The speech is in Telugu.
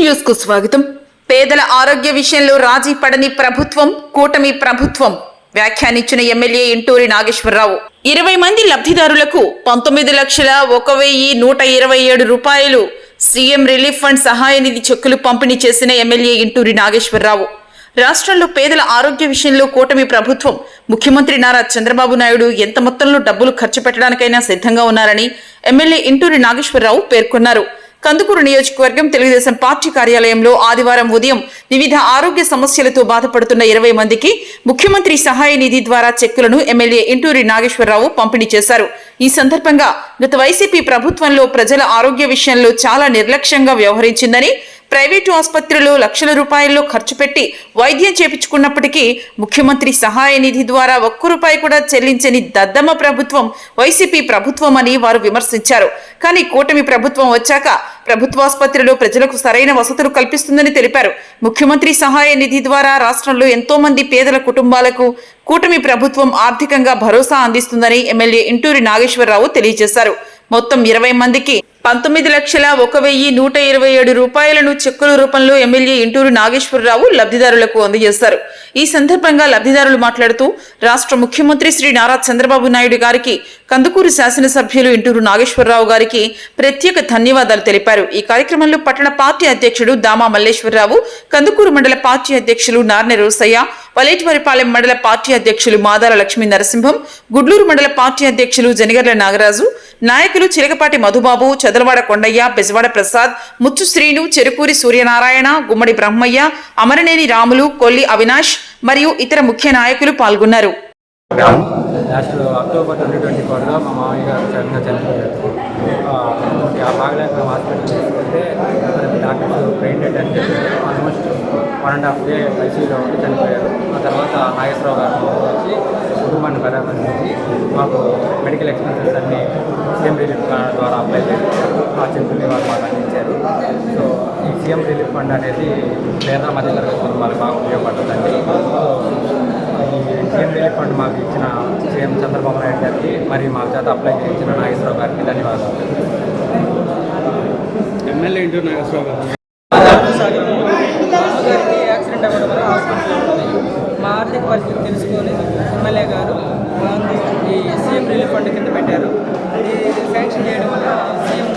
న్యూస్కు స్వాగతం. పేదల ఆరోగ్య విషయంలో రాజీ పడని ప్రభుత్వం కూటమి ప్రభుత్వం. వ్యాఖ్యానించిన ఎమ్మెల్యే ఇంటూరి నాగేశ్వరరావు. ఇరవై మంది లబ్ధిదారులకు పంతొమ్మిది లక్షల ఒక వెయ్యి నూట ఇరవై ఏడు రూపాయలు సీఎం రిలీఫ్ ఫండ్ సహాయ నిధి చెక్కులు పంపిణీ చేసిన ఎమ్మెల్యే ఇంటూరి నాగేశ్వరరావు. రాష్ట్రంలో పేదల ఆరోగ్య విషయంలో కూటమి ప్రభుత్వం ముఖ్యమంత్రి నారా చంద్రబాబు నాయుడు ఎంత మొత్తంలో డబ్బులు ఖర్చు పెట్టడానికైనా సిద్ధంగా ఉన్నారని ఎమ్మెల్యే ఇంటూరి నాగేశ్వరరావు పేర్కొన్నారు. కందుకూరు నియోజకవర్గం తెలుగుదేశం పార్టీ కార్యాలయంలో ఆదివారం ఉదయం వివిధ ఆరోగ్య సమస్యలతో బాధపడుతున్న ఇరవై మందికి ముఖ్యమంత్రి సహాయ నిధి ద్వారా చెక్కులను ఎమ్మెల్యే ఇంటూరి నాగేశ్వరరావు పంపిణీ చేశారు. ఈ సందర్భంగా గత వైసీపీ ప్రభుత్వంలో ప్రజల ఆరోగ్య విషయంలో చాలా నిర్లక్ష్యంగా వ్యవహరించిందని ప్రైవేటు ఆసుపత్రిలో లక్షల రూపాయల్లో ఖర్చు పెట్టి వైద్యం చేపించుకున్నప్పటికీ ముఖ్యమంత్రి సహాయ నిధి ద్వారా ఒక్క రూపాయి కూడా చెల్లించని దద్దమ్మ ప్రభుత్వం వైసీపీ ప్రభుత్వం అని వారు విమర్శించారు. కానీ కూటమి ప్రభుత్వం వచ్చాక ప్రభుత్వాసుపత్రిలో ప్రజలకు సరైన వసతులు కల్పిస్తుందని తెలిపారు. ముఖ్యమంత్రి సహాయ నిధి ద్వారా రాష్ట్రంలో ఎంతో మంది పేదల కుటుంబాలకు కూటమి ప్రభుత్వం ఆర్థికంగా భరోసా అందిస్తుందని ఎమ్మెల్యే ఇంటూరి నాగేశ్వరరావు తెలియజేశారు. మొత్తం ఇరవై మందికి పంతొమ్మిది లక్షల ఒక వెయ్యి నూట ఇరవై ఏడు రూపాయలను చెక్కుల రూపంలో ఎమ్మెల్యే ఇంటూరు నాగేశ్వరరావు లబ్ధిదారులకు అందజేశారు. ఈ సందర్భంగా లబ్ధిదారులు మాట్లాడుతూ రాష్ట్ర ముఖ్యమంత్రి శ్రీ నారా చంద్రబాబు నాయుడు గారికి కందుకూరు శాసనసభ్యులు ఇంటూరు నాగేశ్వరరావు గారికి ప్రత్యేక ధన్యవాదాలు తెలిపారు. ఈ కార్యక్రమంలో పట్టణ పార్టీ అధ్యక్షుడు దామా మల్లేశ్వరరావు కందుకూరు మండల పార్టీ అధ్యక్షులు నార్నె రోసయ్య వలేటివారిపాలెం మండల పార్టీ అధ్యక్షులు మాదాల లక్ష్మీ నరసింహం గుడ్లూరు మండల పార్టీ అధ్యక్షులు జనగర్ల నాగరాజు నాయకులు చిలకపాటి మధుబాబు చదలవాడ కొండయ్య బెజవాడ ప్రసాద్ ముచ్చు శ్రీను చెరుకూరి సూర్యనారాయణ గుమ్మడి బ్రహ్మయ్య అమరనేని రాములు కొల్లి అవినాష్ మరియు ఇతర ముఖ్య నాయకులు పాల్గొన్నారు. లాస్ట్ అక్టోబర్ ట్వంటీ ట్వంటీ ఫోర్లో మా మామయ్య గారు సడన్గా చనిపోయారు. ఆ, హాస్పిటల్ డాక్టర్స్ బ్రెయిన్ డెడ్ అని చెప్పి almost one and half day ఐసీయూలో ఉండి చనిపోయారు. ఆ తర్వాత నాగేశ్వరరావు గారు వచ్చి కుటుంబాన్ని పరామర్శించి మాకు మెడికల్ ఎక్స్పెన్సెస్ అన్ని సీఎం రిలీఫ్ ఫండ్ ద్వారా అప్లై చేసి ఆ చెక్కుల్ని వారు మాకు అందించారు. సో ఈ సీఎం రిలీఫ్ ఫండ్ అనేది పేద మధ్యతరగతి కుటుంబాలకు బాగా ఉపయోగపడుతుందండి ఈ సీఎం రిలీఫ్ ఫండ్ మాకు ఇచ్చిన సీఎం చంద్రబాబు నాయుడు గారికి మరియు మా చేత అప్లై చేయించిన నాగేశ్వరరావు గారికి ధన్యవాదాలు. ఎమ్మెల్యే ఇంటూ నాగేశ్వరరావు గారు గారికి యాక్సిడెంట్ అవ్వడం వల్ల హాస్పిటల్లో ఉంది మా ఆర్థిక పరిస్థితి తెలుసుకొని ఎమ్మెల్యే గారు ఈ సీఎం రిలీఫ్ ఫండ్ కింద పెట్టారు. ఇది శాంక్షన్ చేయడం వల్ల సీఎం